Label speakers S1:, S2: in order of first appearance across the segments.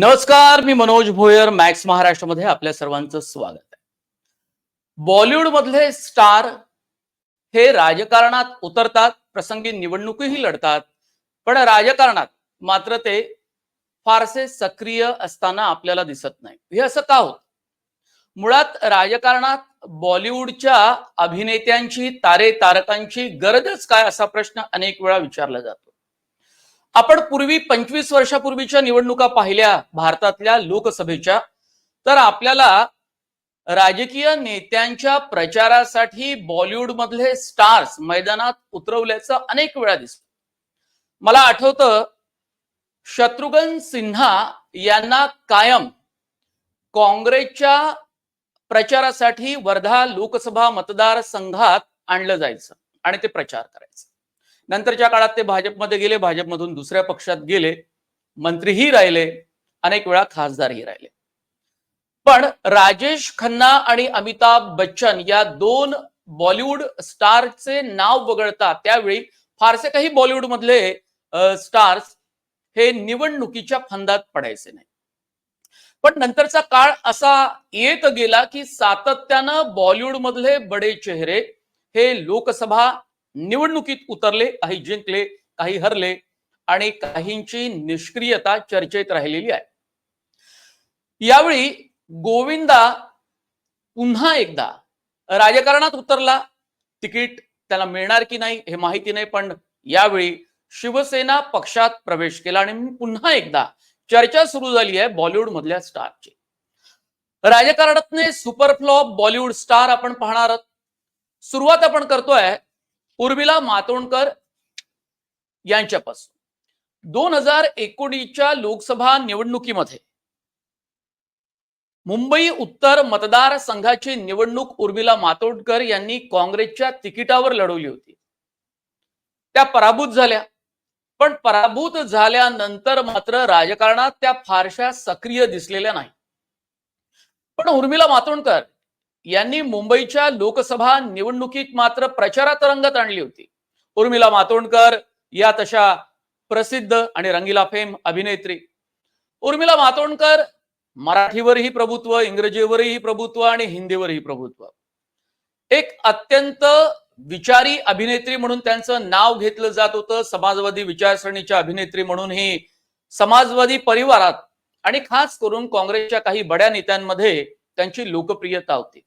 S1: नमस्कार मी मनोज भोयर मॅक्स महाराष्ट्रामध्ये आपल्या सर्वांचं स्वागत आहे. बॉलिवूड मधले स्टार हे राजकारणात उतरतात प्रसंगी निवडणुकीही लढतात पण राजकारणात मात्र ते फारसे सक्रिय असताना आपल्याला दिसत नाही. हे असं का होत? मुळात राजकारणात बॉलिवूडच्या अभिनेत्यांची तारे तारकांची गरजच काय असा प्रश्न अनेक वेळा विचारला जातो. आपण पूर्वी पंचवीस वर्षापूर्वीच्या निवडणुका पाहिल्या भारतातल्या लोकसभेच्या तर आपल्याला राजकीय नेत्यांच्या प्रचारासाठी बॉलिवूड मधले स्टार्स मैदानात उतरवल्याचं अनेक वेळा दिसत. मला आठवतं शत्रुघ्न सिन्हा यांना कायम काँग्रेसच्या प्रचारासाठी वर्धा लोकसभा मतदारसंघात आणलं जायचं आणि ते प्रचार करायचं. नंतरच्या काळात ते भाजपमध्ये गेले भाजपमधून दुसऱ्या पक्षात गेले मंत्रीही राहिले अनेक वेळा खासदारही राहिले. पण राजेश खन्ना आणि अमिताभ बच्चन या दोन बॉलिवूड स्टारचे नाव वगळता त्यावेळी फारसे काही बॉलिवूड मधले स्टार्स हे निवडणुकीच्या फंदात पडायचे नाही पण नंतरचा काळ असा येत गेला की सातत्यानं बॉलिवूड मधले बडे चेहरे हे लोकसभा निवडणुकीत उतरले काही जिंकले काही हरले आणि काहींची निष्क्रियता चर्चेत राहिलेली आहे. यावेळी गोविंदा पुन्हा एकदा राजकारणात उतरला. तिकीट त्याला मिळणार की नाही हे माहिती नाही पण यावेळी शिवसेना पक्षात प्रवेश केला आणि पुन्हा एकदा चर्चा सुरू झाली आहे बॉलिवूड मधल्या स्टारची. राजकारणातले सुपरफ्लॉप बॉलिवूड स्टार आपण पाहणार आहोत. सुरुवात आपण करतोय उर्मिला मातोंडकर यांच्यापासून. दोन हजार एकोणीसच्या लोकसभा निवडणुकीमध्ये मुंबई उत्तर मतदारसंघाची निवडणूक उर्मिला मातोंडकर यांनी काँग्रेसच्या तिकिटावर लढवली होती. त्या पराभूत झाल्या. पण पराभूत झाल्यानंतर मात्र राजकारणात त्या फारशा सक्रिय दिसलेल्या नाही. पण उर्मिला मातोंडकर यांनी मुंबईच्या लोकसभा निवडणुकीत मात्र प्रचारात रंगत आणली होती. उर्मिला मातोंडकर या तशा प्रसिद्ध आणि रंगीला फेम अभिनेत्री. उर्मिला मातोंडकर मराठीवरही प्रभुत्व इंग्रजीवरही प्रभुत्व आणि हिंदीवरही प्रभुत्व. एक अत्यंत विचारी अभिनेत्री म्हणून त्यांचं नाव घेतलं जात होतं. समाजवादी विचारसरणीच्या अभिनेत्री म्हणून ही समाजवादी परिवारात आणि खास करून काँग्रेसच्या काही बड्या नेत्यांमध्ये त्यांची लोकप्रियता होती.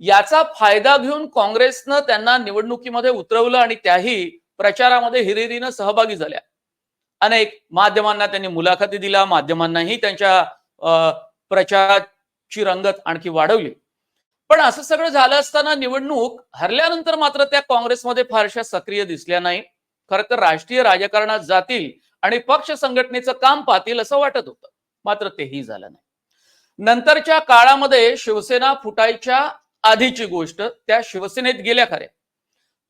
S1: याचा फायदा घेऊन काँग्रेसनं त्यांना निवडणुकीमध्ये उतरवलं आणि त्याही प्रचारामध्ये हिरिरीनं सहभागी झाल्या. अनेक माध्यमांना त्यांनी मुलाखती दिल्या माध्यमांनाही त्यांच्या प्रचाराची रंगत आणखी वाढवली. पण असं सगळं झालं असताना निवडणूक हरल्यानंतर मात्र त्या काँग्रेसमध्ये फारशा सक्रिय दिसल्या नाही. खरं तर राष्ट्रीय राजकारणात जातील आणि पक्ष संघटनेचं काम पाहतील असं वाटत होतं. मात्र तेही झालं नाही. नंतरच्या काळामध्ये शिवसेना फुटायच्या आधीची गोष्ट त्या शिवसेनेत गेल्या खऱ्या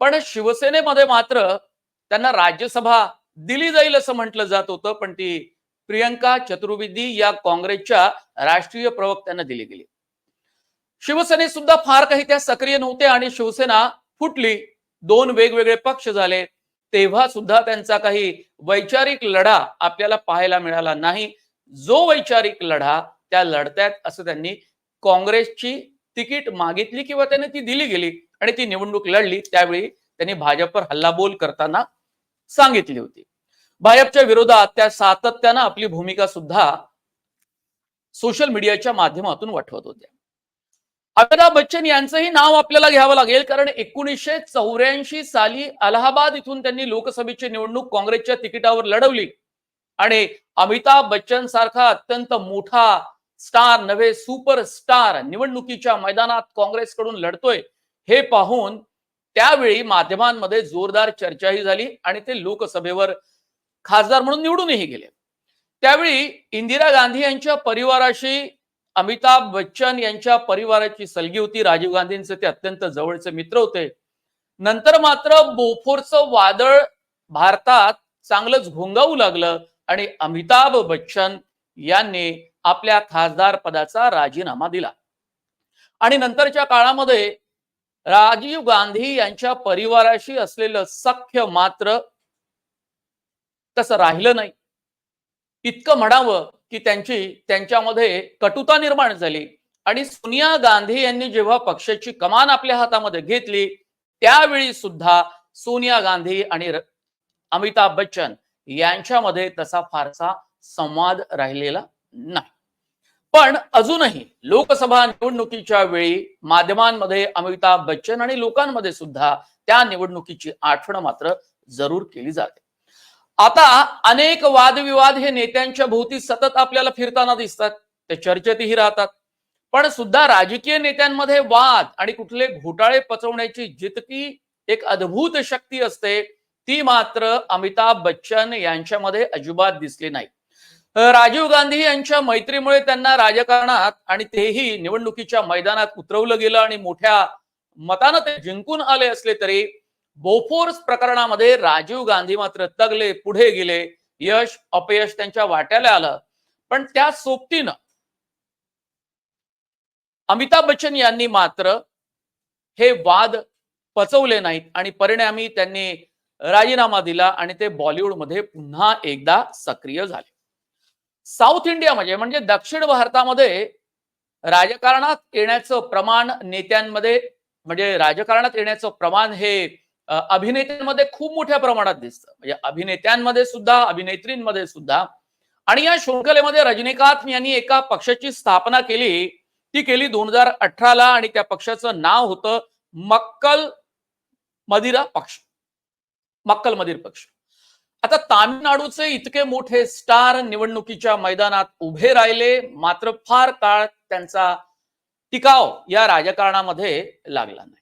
S1: पण शिवसेनेमध्ये मात्र त्यांना राज्यसभा दिली जाईल असं म्हटलं जात होतं पण ती प्रियंका चतुर्वेदी या काँग्रेसच्या राष्ट्रीय प्रवक्त्यांना दिली गेली. शिवसेनेत सुद्धा फार काही त्या सक्रिय नव्हते आणि शिवसेना फुटली. दोन वेगवेगळे पक्ष झाले. तेव्हा सुद्धा त्यांचा काही वैचारिक लढा आपल्याला पाहायला मिळाला नाही. जो वैचारिक लढा त्या लढत्यात असं त्यांनी काँग्रेसची तिकीट मागितली किंवा त्याने ती दिली गेली आणि ती निवडणूक लढली त्यावेळी त्यांनी भाजपवर हल्लाबोल करताना सांगितली होती. भाजपच्या विरोधात त्या सातत्यानं आपली भूमिका सुद्धा सोशल मीडियाच्या माध्यमातून वाटवत होत्या. अमिताभ बच्चन यांचंही नाव आपल्याला घ्यावं लागेल कारण एकोणीसशे चौऱ्याऐंशी साली अलाहाबाद इथून त्यांनी लोकसभेची निवडणूक काँग्रेसच्या तिकिटावर लढवली. आणि अमिताभ बच्चन सारखा अत्यंत मोठा स्टार नव्हे सुपर स्टार निवडणुकीच्या मैदानात काँग्रेसकडून लढतोय हे पाहून त्यावेळी माध्यमांमध्ये जोरदार चर्चाही झाली आणि ते लोकसभेवर खासदार म्हणून निवडूनही गेले. त्यावेळी इंदिरा गांधी यांच्या परिवाराशी अमिताभ बच्चन यांच्या परिवाराची सलगी होती. राजीव गांधींचे ते अत्यंत जवळचे मित्र होते. नंतर मात्र बोफोरचं वादळ भारतात चांगलंच घोंगावू लागलं आणि अमिताभ बच्चन यांनी आपल्या खासदार पदाचा राजीनामा दिला. आणि नंतरच्या काळामध्ये राजीव गांधी यांच्या परिवाराशी असलेलं सख्य मात्र तसं राहिलं नाही. इतकं म्हणावं की त्यांची त्यांच्यामध्ये कटुता निर्माण झाली. आणि सोनिया गांधी यांनी जेव्हा पक्षाची कमान आपल्या हातामध्ये घेतली त्यावेळी सुद्धा सोनिया गांधी आणि अमिताभ बच्चन यांच्यामध्ये तसा फारसा संवाद राहिलेला नाही. पण अजूनही लोकसभा निवडणुकीच्या वेळी माध्यमांमध्ये अमिताभ बच्चन आणि लोकांमध्ये सुद्धा त्या निवडणुकीची आठवण मात्र जरूर केली जाते. आता अनेक वादविवाद हे नेत्यांच्या भोवती सतत आपल्याला फिरताना दिसतात. ते चर्चेतही राहतात. पण सुद्धा राजकीय नेत्यांमध्ये वाद आणि कुठले घोटाळे पचवण्याची जितकी एक अद्भुत शक्ती असते ती मात्र अमिताभ बच्चन यांच्यामध्ये अजिबात दिसली नाही. राजीव गांधी यांच्या मैत्रीमुळे त्यांना राजकारणात आणि तेही निवडणुकीच्या मैदानात उतरवलं गेलं आणि मोठ्या मतानं ते जिंकून आले असले तरी बोफोर्स प्रकरणामध्ये राजीव गांधी मात्र तगले पुढे गेले. यश अपयश त्यांच्या वाट्याला आलं. पण त्या सोबतीनं अमिताभ बच्चन यांनी मात्र हे वाद पचवले नाहीत आणि परिणामी त्यांनी राजीनामा दिला आणि ते बॉलिवूडमध्ये पुन्हा एकदा सक्रिय झाले. साऊथ इंडियामध्ये म्हणजे, म्हणजे दक्षिण भारतामध्ये राजकारणात येण्याचं प्रमाण नेत्यांमध्ये म्हणजे राजकारणात येण्याचं प्रमाण हे अभिनेत्यांमध्ये खूप मोठ्या प्रमाणात दिसतं. म्हणजे अभिनेत्यांमध्ये सुद्धा अभिनेत्रींमध्ये सुद्धा. आणि या शृंखलेमध्ये रजनीकांत यांनी एका पक्षाची स्थापना केली. ती केली दोन हजार अठराला आणि त्या पक्षाचं नाव होतं मक्कल मदिरा पक्ष. मक्कल मदिर पक्ष. आता तामिळनाडूचे इतके मोठे स्टार निवडणुकीच्या मैदानात उभे राहिले मात्र फार काळ त्यांचा टिकाव या राजकारणामध्ये लागला नाही.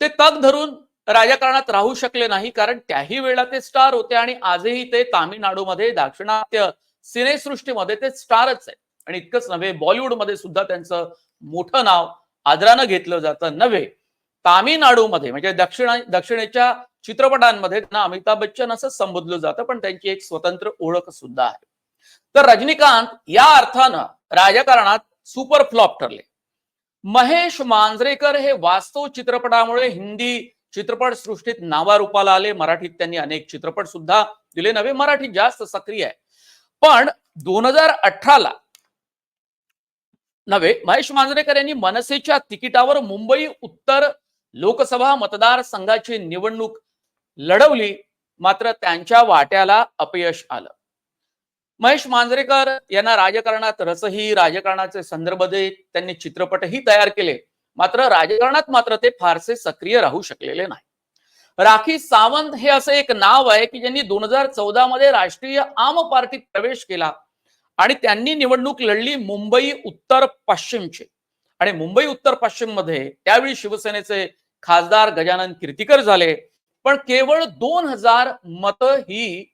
S1: ते तग धरून राजकारणात राहू शकले नाही कारण त्याही वेळेला ते स्टार होते आणि आजही ते तामिळनाडूमध्ये दाक्षिणात्य सिनेसृष्टीमध्ये ते स्टारच आहे आणि इतकंच नव्हे बॉलिवूडमध्ये सुद्धा त्यांचं मोठं नाव आदरानं घेतलं जातं. नव्हे तामिळनाडूमध्ये म्हणजे दक्षिणा दक्षिणेच्या चित्रपटांमध्ये त्यांना अमिताभ बच्चन असं संबोधलं जातं पण त्यांची एक स्वतंत्र ओळख सुद्धा आहे. तर रजनीकांत या अर्थानं राजकारणात सुपर फ्लॉप ठरले. महेश मांजरेकर हे वास्तव चित्रपटामुळे हिंदी चित्रपट सृष्टीत नावारूपाला आले. मराठीत त्यांनी अनेक चित्रपट सुद्धा दिले. नव्हे मराठी जास्त सक्रिय आहे. पण दोन हजार अठराला नव्हे महेश मांजरेकर यांनी मनसेच्या तिकिटावर मुंबई उत्तर लोकसभा मतदारसंघाची निवडणूक लढवली मात्र त्यांच्या वाट्याला अपयश आलं. महेश मांजरेकर यांना राजकारणात रसही राजकारणाचे संदर्भ देत त्यांनी चित्रपटही तयार केले. मात्र राजकारणात मात्र ते फारसे सक्रिय राहू शकलेले नाही. राखी सावंत हे असं एक नाव आहे की ज्यांनी दोन हजार चौदा मध्ये राष्ट्रीय आम पार्टीत प्रवेश केला आणि त्यांनी निवडणूक लढली मुंबई उत्तर पश्चिमची. आणि मुंबई उत्तर पश्चिममध्ये त्यावेळी शिवसेनेचे खासदार गजानन कीर्तीकर झाले. पण केवळ दोन हजार मतं ही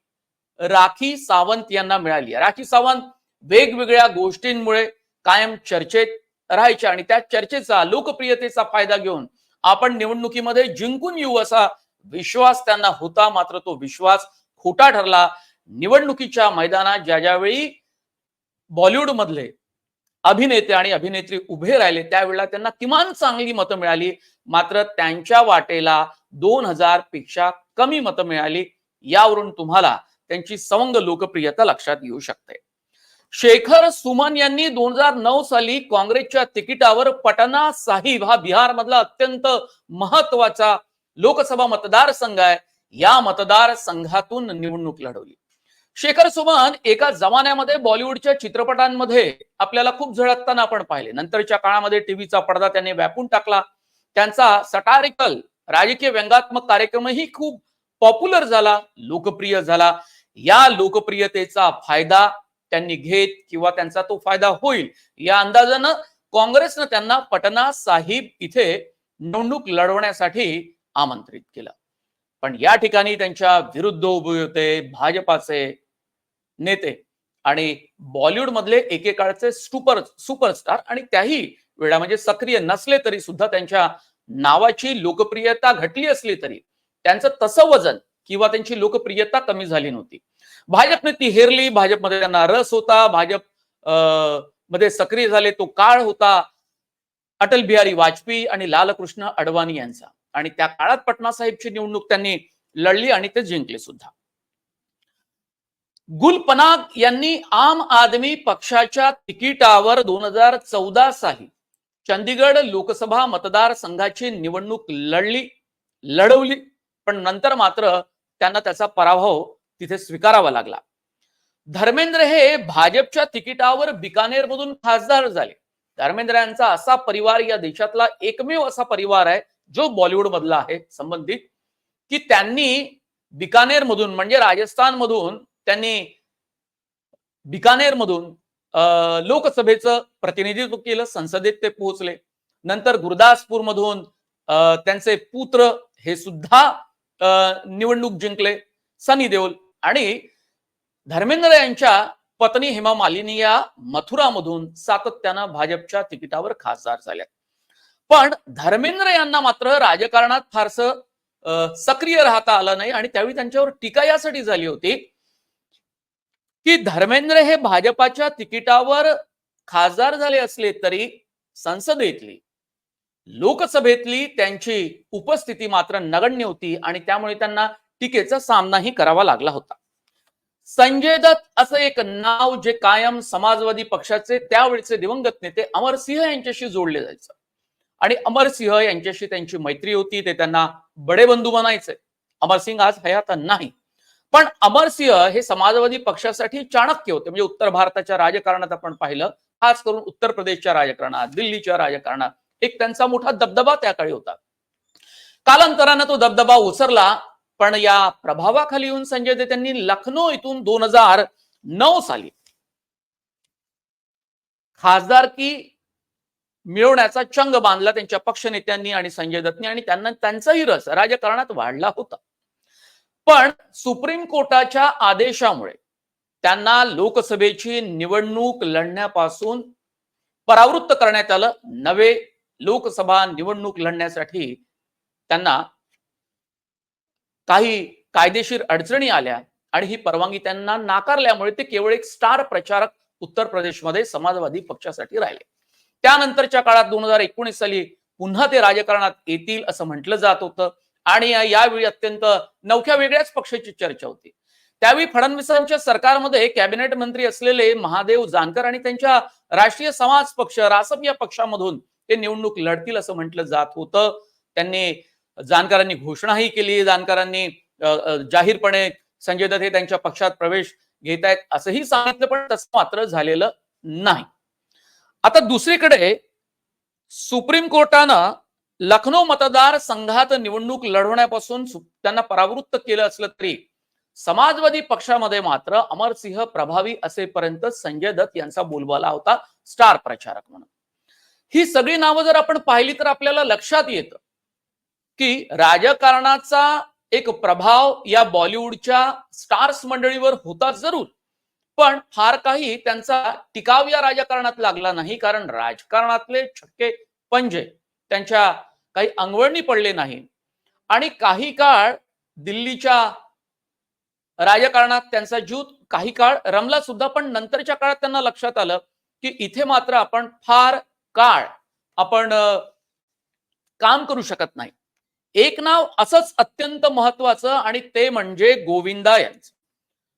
S1: राखी सावंत यांना मिळाली राखी सावंत वेगवेगळ्या गोष्टींमुळे कायम चर्चेत राहायच्या आणि त्या चर्चेचा लोकप्रियतेचा फायदा घेऊन आपण निवडणुकीमध्ये जिंकून येऊ असा विश्वास त्यांना होता. मात्र तो विश्वास खोटा ठरला. निवडणुकीच्या मैदानात ज्या ज्यावेळी बॉलिवूड मधले अभिनेते आणि अभिनेत्री उभे राहिले त्यावेळेला त्यांना किमान चांगली मतं मिळाली. मात्र त्यांच्या वाटेला दोन हजारपेक्षा कमी मतं मिळाली. यावरून तुम्हाला त्यांची सवंग लोकप्रियता लक्षात येऊ शकते. शेखर सुमन यांनी दोन हजार नऊ साली काँग्रेसच्या तिकिटावर पटना साहिब हा बिहार मधला अत्यंत महत्त्वाचा लोकसभा मतदारसंघ आहे. या मतदारसंघातून निवडणूक लढवली. शेखर सुमन एका जमान्यामध्ये बॉलिवूडच्या चित्रपटांमध्ये आपल्याला खूप झळकताना आपण पाहिले. नंतरच्या काळामध्ये टीव्हीचा पडदा त्यांनी व्यापून टाकला. त्यांचा सटारिकल राजकीय व्यंगात्मक कार्यक्रमही खूप पॉप्युलर झाला लोकप्रिय झाला. या लोकप्रियतेचा फायदा त्यांनी घेत किंवा त्यांचा तो फायदा होईल या अंदाजानं काँग्रेसनं त्यांना पटना साहिब इथे निवडणूक लढवण्यासाठी आमंत्रित केलं. पण या ठिकाणी त्यांच्या विरुद्ध उभे होते भाजपाचे नेते. आणि बॉलिवूड मधले एकेकाळचे सुपर सुपरस्टार आणि त्याही वेळा म्हणजे सक्रिय नसले तरी सुद्धा त्यांच्या नावाची लोकप्रियता घटली असली तरी त्यांचं तसं वजन किंवा त्यांची लोकप्रियता कमी झाली नव्हती. भाजपने ती हेरली भाजपमध्ये त्यांना रस होता भाजपमध्ये सक्रिय झाले तो काळ होता अटल बिहारी वाजपेयी आणि लालकृष्ण अडवाणी यांचा. आणि त्या काळात पटना साहेबची निवडणूक त्यांनी लढली आणि ते जिंकले सुद्धा. गुल पनाग यांनी आम आदमी पक्षाच्या तिकिटावर दोन हजार चौदा साली चंदीगड लोकसभा मतदारसंघाची निवडणूक लढली लढवली पण नंतर मात्र त्यांना त्याचा पराभव तिथे स्वीकारावा लागला. धर्मेंद्र हे भाजपच्या तिकिटावर बिकानेर मधून खासदार झाले. धर्मेंद्र यांचा असा परिवार या देशातला एकमेव असा परिवार आहे जो बॉलिवूड मधला आहे संबंधित की त्यांनी बिकानेर मधून म्हणजे राजस्थान मधून त्यांनी बिकानेर मधून लोकसभेचं प्रतिनिधित्व केलं संसदेत ते पोहोचले. नंतर गुरदासपूर मधून त्यांचे पुत्र हे सुद्धा निवडणूक जिंकले. सनी देओल आणि धर्मेंद्र यांच्या पत्नी हेमा मालिनी या मथुरामधून सातत्यानं भाजपच्या तिकिटावर खासदार झाल्या. पण धर्मेंद्र यांना मात्र राजकारणात फारसं सक्रिय राहता आलं नाही आणि त्यावेळी त्यांच्यावर टीका यासाठी झाली होती की धर्मेंद्र हे भाजपाच्या तिकिटावर खासदार झाले असले तरी संसदेतली लोकसभेतली त्यांची उपस्थिती मात्र नगण्य होती आणि त्यामुळे त्यांना टीकेचा सामनाही करावा लागला होता. संजय दत्त असं एक नाव जे कायम समाजवादी पक्षाचे त्यावेळचे दिवंगत नेते अमरसिंह यांच्याशी जोडले जायचं. आणि अमरसिंह यांच्याशी त्यांची मैत्री होती ते त्यांना बडे बंधू बनायचे. अमरसिंग आज हयात नाही. पण अमरसिंह हे समाजवादी पक्षासाठी चाणक्य होते. म्हणजे उत्तर भारताच्या राजकारणात आपण पाहिलं खास करून उत्तर प्रदेशच्या राजकारणात दिल्लीच्या राजकारणात. एक त्यांचा मोठा दबदबा त्या काळी होता. कालांतरानं तो दबदबा उचरला पण या प्रभावाखाली येऊन संजय दे त्यांनी लखनौ इथून दोन हजार नऊ साली खासदारकी मिळवण्याचा चंग बांधला त्यांच्या पक्षनेत्यांनी आणि संजय दत्तनी आणि त्यांना त्यांचाही रस राजकारणात वाढला होता. पण सुप्रीम कोर्टाच्या आदेशामुळे त्यांना लोकसभेची निवडणूक लढण्यापासून परावृत्त करण्यात आलं. नवे लोकसभा निवडणूक लढण्यासाठी त्यांना काही कायदेशीर अडचणी आल्या आणि ही परवानगी त्यांना नाकारल्यामुळे ते केवळ एक स्टार प्रचारक उत्तर प्रदेशमध्ये समाजवादी पक्षासाठी राहिले. त्यानंतरच्या काळात दोन हजार एकोणीस साली पुन्हा ते राजकारणात येतील असं म्हटलं जात होतं. आणि यावेळी अत्यंत नवख्या वेगळ्याच पक्षाची चर्चा होती. त्यावेळी फडणवीसांच्या सरकारमध्ये कॅबिनेट मंत्री असलेले महादेव जानकर आणि त्यांच्या राष्ट्रीय समाज पक्ष रासप या पक्षामधून ते निवडणूक लढतील असं म्हटलं जात होतं. त्यांनी जानकरांनी घोषणाही केली. जानकरांनी जाहीरपणे संजय दत्त हे त्यांच्या पक्षात प्रवेश घेत आहेत असंही सांगितलं पण तसं मात्र झालेलं नाही. आता दुसरीकडे सुप्रीम कोर्टानं लखनौ मतदार संघात निवडणूक लढवण्यापासून त्यांना परावृत्त केलं असलं तरी समाजवादी पक्षामध्ये मात्र अमरसिंह प्रभावी असेपर्यंत संजय दत्त यांचा बोलबाला होता स्टार प्रचारक म्हणून. ही सगळी नावं जर आपण पाहिली तर आपल्याला लक्षात येतं की राजकारणाचा एक प्रभाव या बॉलिवूडच्या स्टार्स मंडळीवर होता जरूर. पण फार काही त्यांचा टिकाव या राजकारणात लागला नाही कारण राजकारणातले छक्के पंजे त्यांच्या काही अंगवळणी पडले नाही. आणि काही काळ दिल्लीच्या राजकारणात त्यांचा ज्यूत काही काळ रमला सुद्धा पण नंतरच्या काळात त्यांना लक्षात आलं की इथे मात्र आपण फार काळ आपण काम करू शकत नाही. एक नाव असंच अत्यंत महत्वाचं आणि ते म्हणजे गोविंदा यांचं.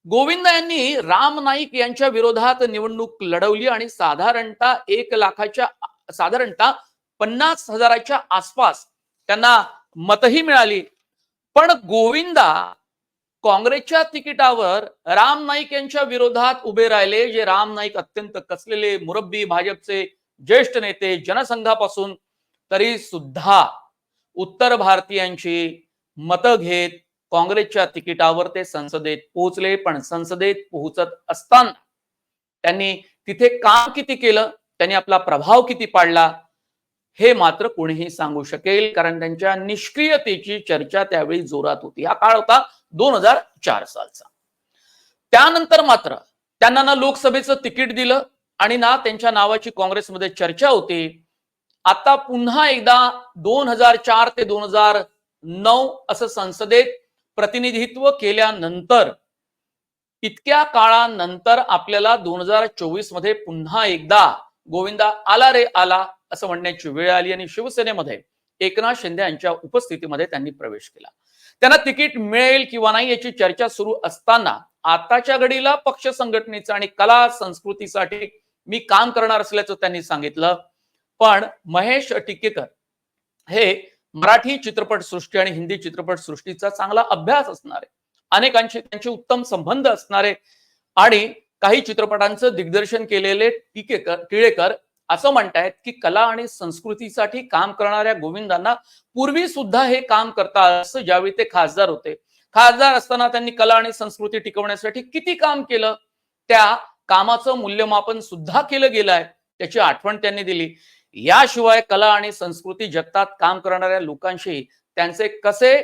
S1: गोविंदा यांनी राम नाईक यांच्या विरोधात निवडणूक लढवली आणि साधारणतः एक लाखाच्या साधारणतः पन्नास हजाराच्या आसपास त्यांना मतही मिळाली. पण गोविंदा काँग्रेसच्या तिकिटावर राम नाईक यांच्या विरोधात उभे राहिले जे राम नाईक अत्यंत कसलेले मुरब्बी भाजपचे ज्येष्ठ नेते जनसंघापासून तरी सुद्धा उत्तर भारतीयांची मतं घेत काँग्रेसच्या तिकिटावर ते संसदेत पोहोचले. पण संसदेत पोहोचत असताना त्यांनी तिथे काम किती केलं? त्यांनी आपला प्रभाव किती पाडला? हे मात्र कोणीही सांगू शकेल कारण त्यांच्या निष्क्रियतेची चर्चा त्यावेळी जोरात होती. हा काळ होता दोन हजार चार सालचा. त्यानंतर मात्र त्यांना ना लोकसभेचं तिकीट दिलं आणि ना त्यांच्या नावाची काँग्रेसमध्ये चर्चा होती. आता पुन्हा एकदा दोन हजार चार ते दोन हजार नऊ असं संसदेत प्रतिनिधित्व केल्यानंतर इतक्या काळानंतर आपल्याला दोन हजार चोवीसमध्ये पुन्हा एकदा गोविंदा आला रे आला. असं म्हणण्याची वेळ आली आणि शिवसेनेमध्ये एकनाथ शिंदे यांच्या उपस्थितीमध्ये त्यांनी प्रवेश केला. त्यांना तिकीट मिळेल किंवा नाही याची चर्चा सुरू असताना आताच्या घडीला पक्ष संघटनेचं आणि कला संस्कृतीसाठी मी काम करणार असल्याचं त्यांनी सांगितलं. पण महेश टिकेकर हे मराठी चित्रपट सृष्टी आणि हिंदी चित्रपट सृष्टीचा चांगला अभ्यास असणारे अनेकांशी त्यांचे उत्तम संबंध असणारे आणि काही चित्रपटांचं दिग्दर्शन केलेले टिकेकर टिळेकर असं म्हणतायत की कला आणि संस्कृतीसाठी काम करणाऱ्या गोविंदांना पूर्वी सुद्धा हे काम करता असं ज्यावेळी ते खासदार होते. खासदार असताना त्यांनी कला आणि संस्कृती टिकवण्यासाठी किती काम केलं? त्या कामाचं मूल्यमापन सुद्धा केलं गेलं आहे त्याची आठवण त्यांनी दिली. याशिवाय कला आणि संस्कृती जगतात काम करणाऱ्या लोकांशी त्यांचे कसे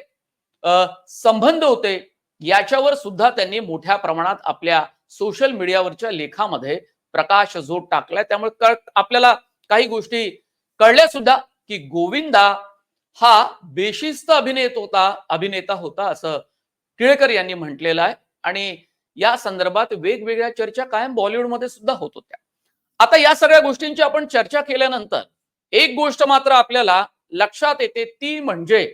S1: संबंध होते याच्यावर सुद्धा त्यांनी मोठ्या प्रमाणात आपल्या सोशल मीडियावरच्या लेखामध्ये प्रकाश जोड टाकलाय. त्यामुळे आपल्याला काही गोष्टी कळल्या सुद्धा की गोविंदा हा बेशिस्त अभिनेत होता अभिनेता होता असं टिळेकर यांनी म्हटलेलं आहे. आणि या संदर्भात वेगवेगळ्या चर्चा कायम बॉलिवूडमध्ये सुद्धा होत होत्या. आता या सगळ्या गोष्टींची आपण चर्चा केल्यानंतर एक गोष्ट मात्र आपल्याला लक्षात येते ती म्हणजे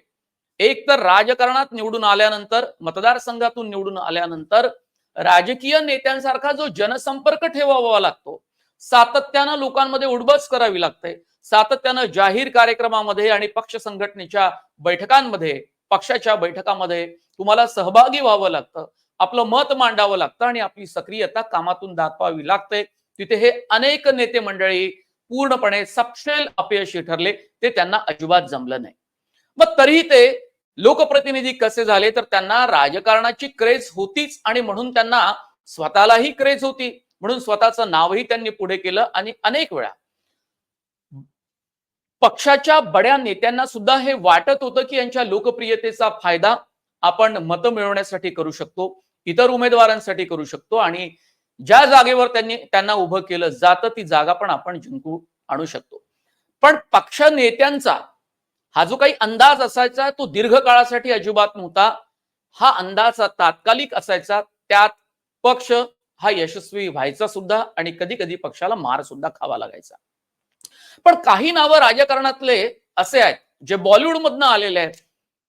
S1: एक तर राजकारणात निवडून आल्यानंतर मतदारसंघातून निवडून आल्यानंतर राजकीय नेत्यांसारखा जो जनसंपर्क ठेवावा लागतो सातत्यानं लोकांमध्ये उडबस करावी लागते. सातत्यानं जाहीर कार्यक्रमामध्ये आणि पक्ष संघटनेच्या बैठकांमध्ये पक्षाच्या बैठकामध्ये तुम्हाला सहभागी व्हावं लागतं आपलं मत मांडावं लागतं आणि आपली सक्रियता कामातून दाखवावी लागते. तिथे हे अनेक नेते मंडळी पूर्णपणे सपशेल अपयशी ठरले ते त्यांना अजिबात जमलं नाही. मग तरीही ते लोकप्रतिनिधी कसे झाले तर त्यांना राजकारणाची क्रेज होतीच आणि म्हणून त्यांना स्वतःलाही क्रेज होती. म्हणून स्वतःचं नावही त्यांनी पुढे केलं आणि अनेक वेळा पक्षाच्या बड्या नेत्यांना सुद्धा हे वाटत होतं की यांच्या लोकप्रियतेचा फायदा आपण मतं मिळवण्यासाठी करू शकतो इतर उमेदवारांसाठी करू शकतो आणि ज्या जागेवर त्यांनी त्यांना उभं केलं जातं ती जागा पण आपण जिंकू आणू शकतो. पण पक्ष नेत्यांचा हा जो काही अंदाज असायचा तो दीर्घकाळासाठी अजिबात नव्हता. हा अंदाज तात्कालिक असायचा. त्यात पक्ष हा यशस्वी व्हायचा सुद्धा आणि कधी कधी पक्षाला मार सुद्धा खावा लागायचा. पण काही नावं राजकारणातले असे आहेत जे बॉलिवूड मधनं आलेले आहेत.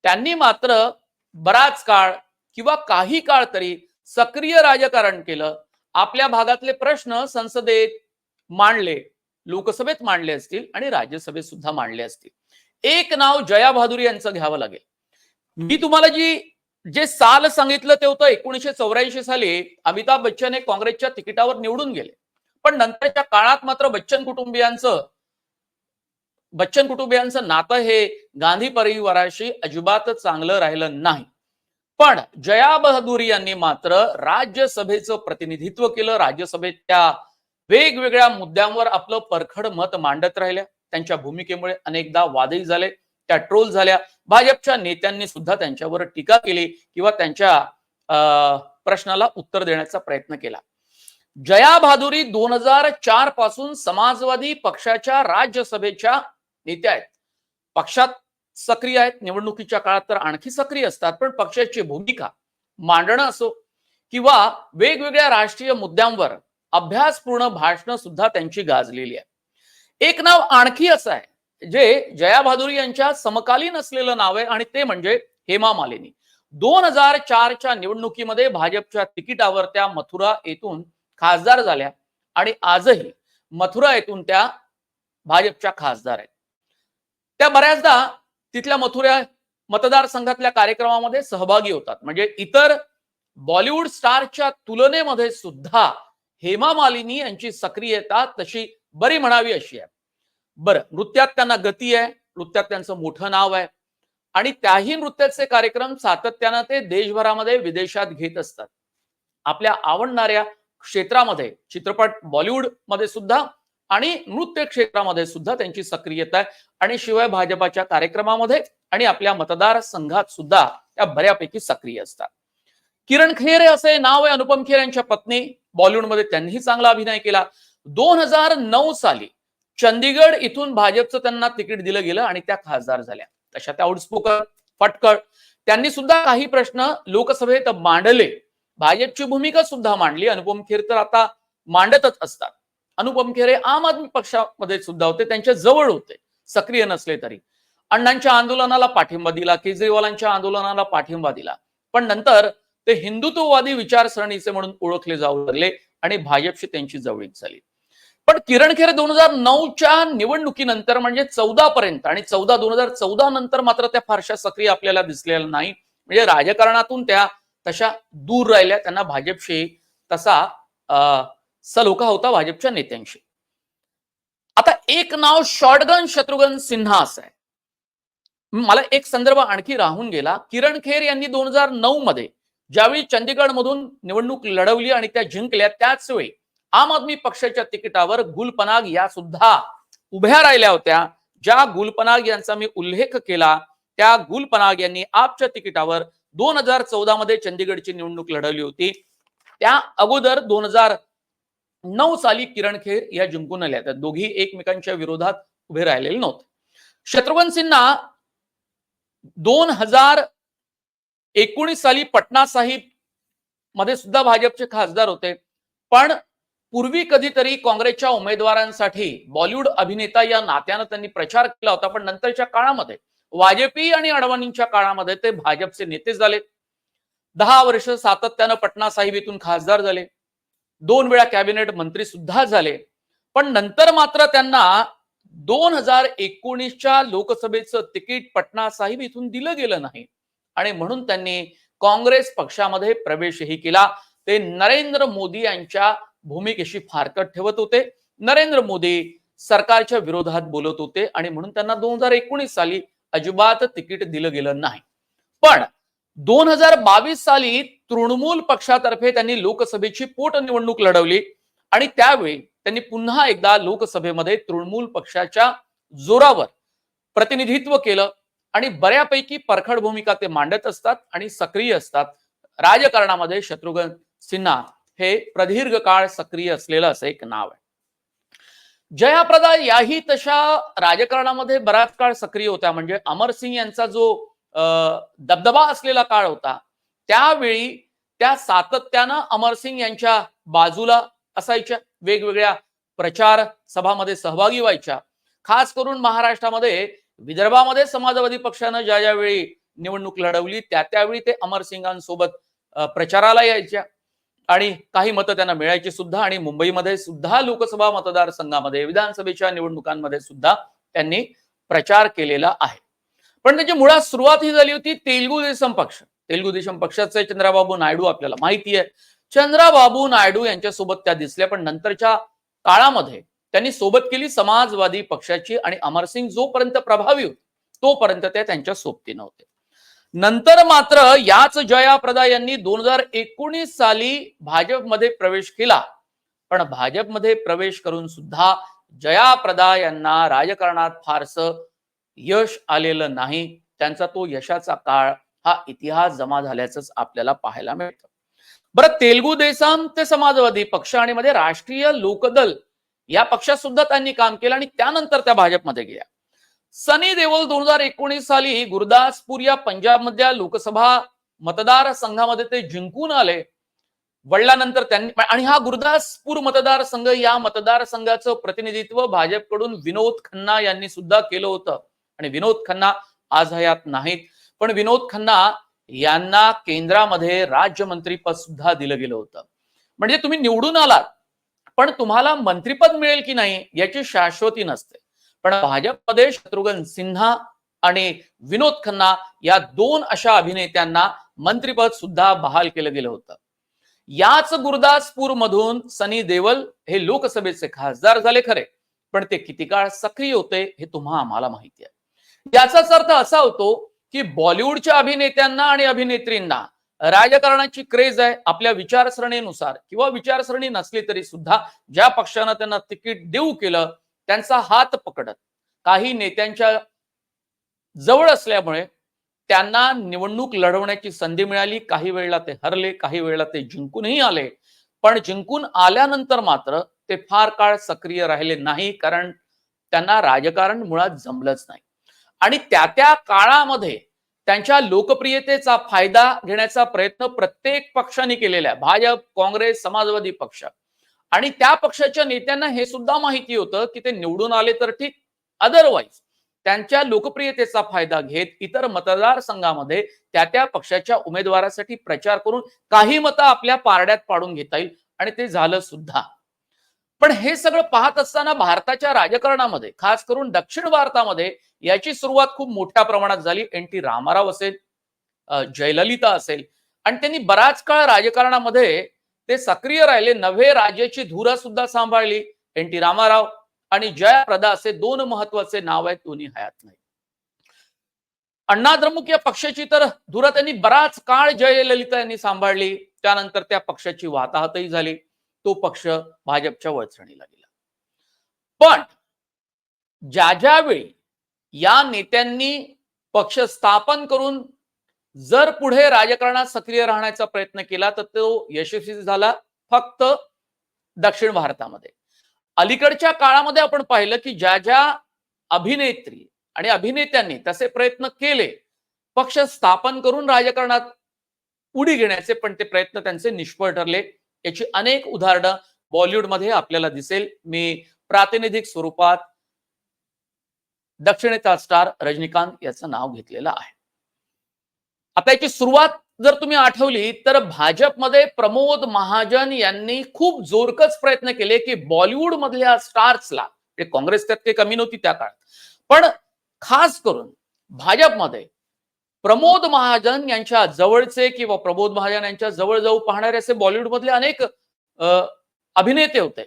S1: त्यांनी मात्र बराच काळ किंवा काही काळ तरी सक्रिय राजकारण केलं. आपल्या भागातले प्रश्न संसदेत मांडले लोकसभेत मांडले असतील आणि राज्यसभेत सुद्धा मांडले असतील. एक नाव जया बहादुरी यांचं घ्यावं लागेल. मी तुम्हाला जी जे साल सांगितलं ते होतं एकोणीशे चौऱ्याऐंशी साली अमिताभ बच्चन हे काँग्रेसच्या तिकिटावर निवडून गेले. पण नंतरच्या काळात मात्र बच्चन कुटुंबियांचं बच्चन कुटुंबियांचं नातं हे गांधी परिवाराशी अजिबात चांगलं राहिलं नाही. पण जया बहादुरी यांनी मात्र राज्यसभेचं प्रतिनिधित्व केलं. राज्यसभेत त्या वेगवेगळ्या मुद्द्यांवर आपलं परखड मत मांडत राहिल्या. त्यांच्या भूमिकेमुळे अनेकदा वादही झाले त्या ट्रोल झाल्या. भाजपच्या नेत्यांनी सुद्धा त्यांच्यावर टीका केली किंवा त्यांच्या अं, प्रश्नाला उत्तर देण्याचा प्रयत्न केला. जया बहादुरी दोन हजार चारपासून समाजवादी पक्षाच्या राज्यसभेच्या नेत्या आहेत. पक्षात सक्रिय आहेत. निवडणुकीच्या काळात तर आणखी सक्रिय असतात पण पक्षाची भूमिका मांडणं असो किंवा वेगवेगळ्या राष्ट्रीय मुद्द्यांवर अभ्यासपूर्ण भाषणं सुद्धा त्यांची गाजलेली आहे एक नाव आणखी असं आहे जे जया भादुरी यांच्या समकालीन असलेलं नाव आहे आणि ते म्हणजे हेमा मालिनी. दोन हजार चारच्या निवडणुकीमध्ये भाजपच्या तिकिटावर त्या मथुरा येथून खासदार झाल्या आणि आजही मथुरा येथून त्या भाजपच्या खासदार आहेत. त्या बऱ्याचदा तिथल्या मथुरा मतदारसंघातल्या कार्यक्रमामध्ये सहभागी होतात. म्हणजे इतर बॉलिवूड स्टारच्या तुलनेमध्ये सुद्धा हेमा मालिनी यांची सक्रियता तशी बरी म्हणावी अशी आहे. बरं नृत्यात त्यांना गती आहे नृत्यात त्यांचं मोठं नाव आहे. आणि त्याही नृत्याचे कार्यक्रम सातत्यानं ते देशभरामध्ये विदेशात घेत असतात. आपल्या आवडणाऱ्या क्षेत्रामध्ये चित्रपट बॉलिवूडमध्ये सुद्धा आणि नृत्य क्षेत्रामध्ये सुद्धा त्यांची सक्रियता आहे. आणि शिवाय भाजपाच्या कार्यक्रमामध्ये आणि आपल्या मतदारसंघात सुद्धा त्या बऱ्यापैकी सक्रिय असतात. किरण खेर असे नाव आहे अनुपम खेर यांच्या पत्नी. बॉलिवूडमध्ये त्यांनीही चांगला अभिनय केला. दोन हजार नऊ साली चंदीगड इथून भाजपचं त्यांना तिकीट दिलं गेलं आणि त्या खासदार झाल्या. तशा त्या आउटस्पोकन फटकळ. त्यांनी सुद्धा काही प्रश्न लोकसभेत मांडले. भाजपची भूमिका सुद्धा मांडली. अनुपम खेर तर आता मांडतच असतात. अनुपम खेर हे आम आदमी पक्षामध्ये सुद्धा होते. त्यांच्या जवळ होते. सक्रिय नसले तरी. अण्णांच्या आंदोलनाला पाठिंबा दिला केजरीवालांच्या आंदोलनाला पाठिंबा दिला. पण नंतर ते हिंदुत्ववादी विचारसरणीचे म्हणून ओळखले जाऊ लागले आणि भाजपशी त्यांची जवळीक झाली. पण किरण खेर दोन हजार नऊच्या निवडणुकीनंतर म्हणजे चौदा पर्यंत आणि चौदा दोन हजार चौदा नंतर मात्र त्या फारशा सक्रिय आपल्याला दिसलेल्या नाही. म्हणजे राजकारणातून त्या तशा दूर राहिल्या. त्यांना भाजपशी तसा सलोखा होता भाजपच्या नेत्यांशी. आता एक नाव शॉटगन शत्रुघ्न सिन्हा असं आहे. मला एक संदर्भ आणखी राहून गेला. किरण खेर यांनी दोन हजार नऊ मध्ये ज्यावेळी चंदीगड मधून निवडणूक लढवली आणि त्या जिंकल्या त्याच वेळी आम आदमी पक्षाच्या तिकिटावर गुलपनाग या सुद्धा उभ्या राहिल्या होत्या. ज्या गुलपनाग यांचा मी उल्लेख केला त्या गुलपनाग यांनी आपच्या तिकिटावर दोन हजार चौदा मध्ये चंदीगडची निवडणूक लढवली होती. त्या अगोदर दोन हजार नऊ साली किरण खेर या जिंकून आल्या. त्या दोघी एकमेकांच्या विरोधात उभे राहिलेले नव्हते. शत्रुघ्न सिन्हा दोन हजार एकोणीस साली पटना साहिबमध्ये सुद्धा भाजपचे खासदार होते. पण पूर्वी कधीतरी काँग्रेसच्या उमेदवारांसाठी बॉलिवूड अभिनेता या नात्यानं त्यांनी प्रचार केला होता पण नंतरच्या काळामध्ये वाजपेयी आणि अडवाणींच्या काळामध्ये ते भाजपचे नेते झाले. दहा वर्ष सातत्यानं पटना साहिब येथून खासदार झाले. दोन वेळा कॅबिनेट मंत्री सुद्धा झाले. पण नंतर मात्र त्यांना दोन हजार एकोणीसच्या लोकसभेचं तिकीट पटना साहिब इथून दिलं गेलं नाही. आणि म्हणून त्यांनी काँग्रेस पक्षामध्ये प्रवेशही केला. ते नरेंद्र मोदी यांच्या भूमिकेशी फारकत ठेवत होते. नरेंद्र मोदी सरकारच्या विरोधात बोलत होते आणि म्हणून त्यांना दोन हजार एकोणीस साली अजिबात तिकीट दिलं गेलं नाही. पण दोन हजार बावीस साली तृणमूल पक्षातर्फे त्यांनी लोकसभेची पोटनिवडणूक लढवली आणि त्यावेळी त्यांनी पुन्हा एकदा लोकसभेमध्ये तृणमूल पक्षाच्या जोरावर प्रतिनिधित्व केलं आणि बऱ्यापैकी परखड भूमिका ते मांडत असतात आणि सक्रिय असतात. राजकारणामध्ये शत्रुघ्न सिन्हा हे प्रदीर्घ काळ सक्रिय असलेलं असं एक नाव आहे. जयाप्रदा याही तशा राजकारणामध्ये बराच काळ सक्रिय होत्या. म्हणजे अमरसिंग यांचा जो अं, दबदबा असलेला काळ होता त्यावेळी त्या सातत्यानं अमरसिंग यांच्या बाजूला असायच्या. वेगवेगळ्या प्रचार सभामध्ये सहभागी व्हायच्या. खास करून महाराष्ट्रामध्ये विदर्भामध्ये समाजवादी पक्षानं ज्या ज्यावेळी निवडणूक लढवली त्या त्यावेळी ते अमरसिंगांसोबत प्रचाराला यायच्या. आणि काही मतं त्यांना मिळायची सुद्धा आणि मुंबईमध्ये सुद्धा लोकसभा मतदारसंघामध्ये विधानसभेच्या निवडणुकांमध्ये सुद्धा त्यांनी प्रचार केलेला आहे. पण त्याची मुळात सुरुवात ही झाली होती तेलगू देशम पक्ष. तेलगू देशम पक्षाचे चंद्राबाबू नायडू आपल्याला माहिती आहे. चंद्राबाबू नायडू यांच्यासोबत त्या दिसल्या पण नंतरच्या काळामध्ये त्यांनी सोबत केली समाजवादी पक्षाची आणि अमरसिंग जोपर्यंत प्रभावी होते तोपर्यंत ते त्यांच्या सोबती नव्हते नंतर मात्र याच जयाप्रदा यांनी दोन हजार एकोणीस साली भाजपमध्ये प्रवेश केला. पण भाजपमध्ये प्रवेश करून सुद्धा जयाप्रदा यांना राजकारणात फारसं यश आलेलं नाही. त्यांचा तो यशाचा काळ हा इतिहास जमा झाल्याचंच आपल्याला पाहायला मिळतं. बरं तेलगू देसाम ते समाजवादी पक्ष आणि मध्ये राष्ट्रीय लोकदल या पक्षात सुद्धा त्यांनी काम केलं आणि त्यानंतर त्या भाजपमध्ये गेल्या. सनी देओल दोन हजार एकोणीस साली गुरदासपूर या पंजाब मधल्या लोकसभा मतदारसंघामध्ये ते जिंकून आले. वडिलांनंतर त्यांनी आणि हा गुरदासपूर मतदारसंघ या मतदारसंघाचं प्रतिनिधित्व भाजपकडून विनोद खन्ना यांनी सुद्धा केलं होतं. आणि विनोद खन्ना आज हयात नाहीत. पण विनोद खन्ना यांना केंद्रामध्ये राज्यमंत्रीपद सुद्धा दिलं गेलं होतं. म्हणजे तुम्ही निवडून आलात पण तुम्हाला मंत्रीपद मिळेल की नाही याची शाश्वती नसते. पण भाजपमध्ये शत्रुघ्न सिन्हा आणि विनोद खन्ना या दोन अशा अभिनेत्यांना मंत्रीपद सुद्धा बहाल केलं गेलं होतं. याच गुरदासपूर मधून सनी देवल हे लोकसभेचे खासदार झाले खरे पण ते किती काळ सक्रिय होते हे तुम्हा आम्हाला माहिती आहे. याचाच अर्थ असा होतो की बॉलिवूडच्या अभिनेत्यांना आणि अभिनेत्रींना राजकारणाची क्रेज आहे आपल्या विचारसरणीनुसार किंवा विचारसरणी नसली तरी सुद्धा ज्या पक्षानं त्यांना तिकीट देऊ केलं त्यांचा हात पकडत. काही नेत्यांच्या जवळ असल्यामुळे त्यांना निवडणूक लढवण्याची संधी मिळाली. काही वेळेला ते हरले काही वेळेला ते जिंकूनही आले. पण जिंकून आल्यानंतर मात्र ते फार काळ सक्रिय राहिले नाही कारण त्यांना राजकारण मुळात जमलंच नाही. आणि त्या त्या काळामध्ये त्यांच्या लोकप्रियतेचा फायदा घेण्याचा प्रयत्न प्रत्येक पक्षाने केलेला आहे. भाजप काँग्रेस समाजवादी पक्ष. आणि त्या पक्षाच्या नेत्यांना हे सुद्धा माहिती होतं की ते निवडून आले तर ठीक. अदरवाईज त्यांच्या लोकप्रियतेचा फायदा घेत इतर मतदारसंघामध्ये त्या त्या पक्षाच्या उमेदवारासाठी प्रचार करून काही मतं आपल्या पारड्यात पाडून घेता येईल आणि ते झालं सुद्धा. पण हे सगळं पाहत असताना भारताच्या राजकारणामध्ये खास करून दक्षिण भारतामध्ये याची सुरुवात खूप मोठ्या प्रमाणात झाली. एन टी रामाराव असेल जयललिता असेल. आणि त्यांनी बराच काळ राजकारणामध्ये ते सक्रिय राहिले. नव्हे राजेची धुरा सुद्धा सांभाळली. एन टी रामाराव आणि जयाप्रदा असे दोन महत्त्वाचे नाव आहेत दोन्ही हयात नाही. अण्णा द्रमुक या पक्षाची तर धुरा त्यांनी बराच काळ जयललिता यांनी सांभाळली. त्यानंतर त्या पक्षाची वाताहतही झाली. तो पक्ष भाजपच्या वळचणीला गेला. पण ज्या ज्यावेळी या नेत्यांनी पक्ष स्थापन करून जर पुढे राजकारणात सक्रिय राहण्याचा प्रयत्न केला तर तो यशस्वी झाला फक्त दक्षिण भारतामध्ये. अलीकडच्या काळामध्ये आपण पाहिलं की ज्या ज्या अभिनेत्री आणि अभिनेत्यांनी तसे प्रयत्न केले पक्ष स्थापन करून राजकारणात उडी घेण्याचे पण ते प्रयत्न त्यांचे निष्फळ ठरले. याची अनेक उदाहरणं बॉलिवूडमध्ये आपल्याला दिसेल. मी प्रातिनिधिक स्वरूपात दक्षिणेचा स्टार रजनीकांत याचं नाव घेतलेलं आहे. आता याची सुरुवात जर तुम्ही आठवली तर भाजपमध्ये प्रमोद महाजन यांनी खूप जोरकच प्रयत्न केले की बॉलिवूड मधल्या स्टार्सला म्हणजे काँग्रेस त्यात काही कमी नव्हती त्या काळात पण खास करून भाजपमध्ये प्रमोद महाजन यांच्या जवळचे किंवा प्रमोद महाजन यांच्या जवळ जाऊ पाहणारे असे बॉलिवूडमधले अनेक अभिनेते होते.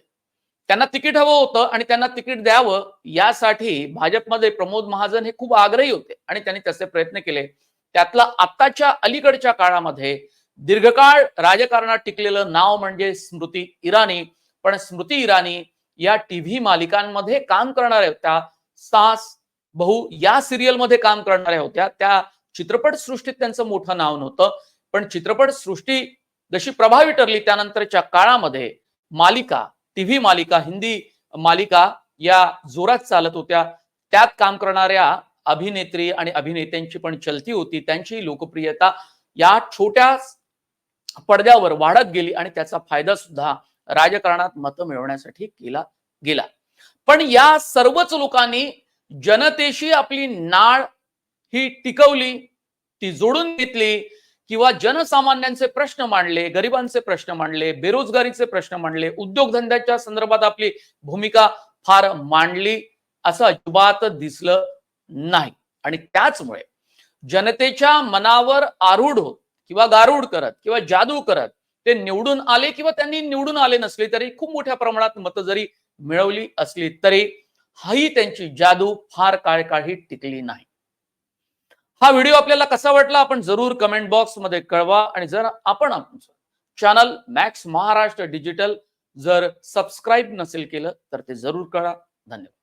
S1: त्यांना तिकीट हवं होतं आणि त्यांना तिकीट द्यावं यासाठी भाजपमध्ये प्रमोद महाजन हे खूप आग्रही होते आणि त्यांनी तसे प्रयत्न केले. त्यातलं आत्ताच्या अलीकडच्या काळामध्ये दीर्घकाळ राजकारणात टिकलेलं नाव म्हणजे स्मृती इराणी. पण स्मृती इराणी या टीव्ही मालिकांमध्ये काम करणाऱ्या होत्या. सास बहु या सिरियलमध्ये काम करणाऱ्या होत्या. त्या चित्रपट सृष्टीत त्यांचं मोठं नाव नव्हतं. पण चित्रपट सृष्टी जशी प्रभावी ठरली त्यानंतरच्या काळामध्ये मालिका टीव्ही मालिका हिंदी मालिका या जोरात चालत होत्या. त्यात काम करणाऱ्या अभिनेत्री आणि अभिनेत्यांची पण चलती होती. त्यांची लोकप्रियता या छोट्या पडद्यावर वाढत गेली आणि त्याचा फायदा सुद्धा राजकारणात मतं मिळवण्यासाठी केला गेला. पण या सर्वच लोकांनी जनतेशी आपली नाळ ही टिकवली ती जोडून घेतली किंवा जनसामान्यांचे प्रश्न मांडले गरिबांचे प्रश्न मांडले बेरोजगारीचे प्रश्न मांडले उद्योगधंद्याच्या संदर्भात आपली भूमिका फार मांडली असं अजिबात दिसलं नाही. आणि त्याचमुळे जनतेच्या मनावर आरूढ होत किंवा गारूड करत किंवा जादू करत ते निवडून आले किंवा त्यांनी निवडून आले नसले तरी खूप मोठ्या प्रमाणात मतं जरी मिळवली असली तरी ही त्यांची जादू फार काळ काही टिकली नाही. हा व्हिडिओ आपल्याला कसा वाटला आपण जरूर कमेंट बॉक्समध्ये कळवा आणि जर आपण चॅनल मॅक्स महाराष्ट्र डिजिटल जर सबस्क्राईब नसेल केलं तर ते जरूर करा. धन्यवाद.